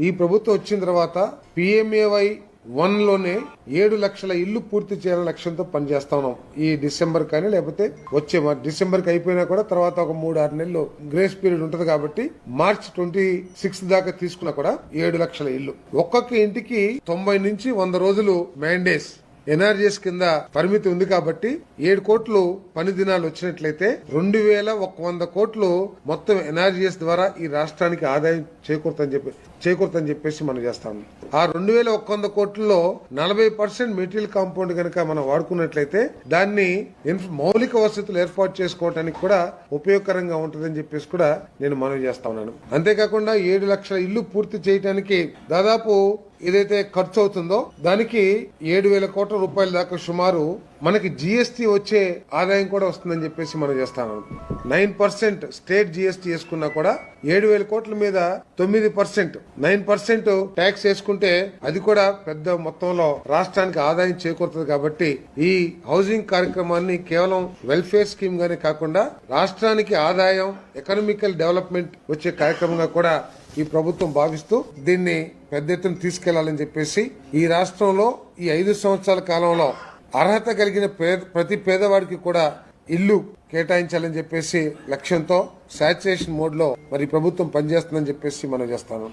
ఈ ప్రభుత్వం వచ్చిన తర్వాత పిఎంఏవై వన్లోనే ఏడు లక్షల ఇల్లు పూర్తి చేయాలనే లక్ష్యంతో పనిచేస్తా ఉన్నాం. ఈ డిసెంబర్ కానీ లేకపోతే వచ్చే డిసెంబర్కి అయిపోయినా కూడా తర్వాత ఒక మూడు ఆరు నెలలు గ్రేస్ పీరియడ్ ఉంటది కాబట్టి మార్చ్ ట్వంటీ సిక్స్ దాకా తీసుకున్నా కూడా ఏడు లక్షల ఇల్లు. ఒక్కొక్క ఇంటికి తొంభై నుంచి వంద రోజులు మ్యాండేస్. ఎన్ఆర్జీఎస్ కింద పరిమితి ఉంది కాబట్టి ఏడు కోట్లు పని దినాలు వచ్చినట్లయితే రెండు వేల ఒక వంద కోట్లు మొత్తం ఎన్ఆర్జీఎస్ ద్వారా ఈ రాష్ట్రానికి ఆదాయం చేకూరుతని చెప్పి చేకూరుతని చెప్పేసి మనం చేస్తాం ఆ రెండు వేల ఒక వంద కోట్లలో నలభై పర్సెంట్ మెటీరియల్ కాంపౌండ్ కనుక మనం వాడుకున్నట్లయితే దాన్ని మౌలిక వసతులు ఏర్పాటు చేసుకోవడానికి కూడా ఉపయోగకరంగా ఉంటుందని చెప్పేసి కూడా నేను మనవి చేస్తా ఉన్నాను. అంతేకాకుండా ఏడు లక్షల ఇల్లు పూర్తి చేయడానికి దాదాపు ఏదైతే ఖర్చు అవుతుందో దానికి ఏడు వేల కోట్ల రూపాయల దాకా సుమారు మనకి జీఎస్టీ వచ్చే ఆదాయం కూడా వస్తుందని చెప్పేసి మనం చేస్తాను నైన్ పర్సెంట్ స్టేట్ జీఎస్టీ వేసుకున్నా కూడా ఏడు వేల కోట్ల మీద తొమ్మిది పర్సెంట్ నైన్ పర్సెంట్ ట్యాక్స్ వేసుకుంటే అది కూడా పెద్ద మొత్తంలో రాష్ట్రానికి ఆదాయం చేకూరుతుంది కాబట్టి ఈ హౌసింగ్ కార్యక్రమాన్ని కేవలం వెల్ఫేర్ స్కీమ్ గానే కాకుండా రాష్ట్రానికి ఆదాయం ఎకనామికల్ డెవలప్మెంట్ వచ్చే కార్యక్రమంగా కూడా ఈ ప్రభుత్వం భావిస్తూ దీన్ని పెద్ద ఎత్తున తీసుకెళ్ళాలని చెప్పేసి ఈ రాష్ట్రంలో ఈ ఐదు సంవత్సరాల కాలంలో అర్హత కలిగిన పేద ప్రతి పేదవాడికి కూడా ఇల్లు కేటాయించాలని చెప్పేసి లక్ష్యంతో శాచురేషన్ మోడ్లో మరి ప్రభుత్వం పనిచేస్తుందని చెప్పేసి మనం చేస్తాను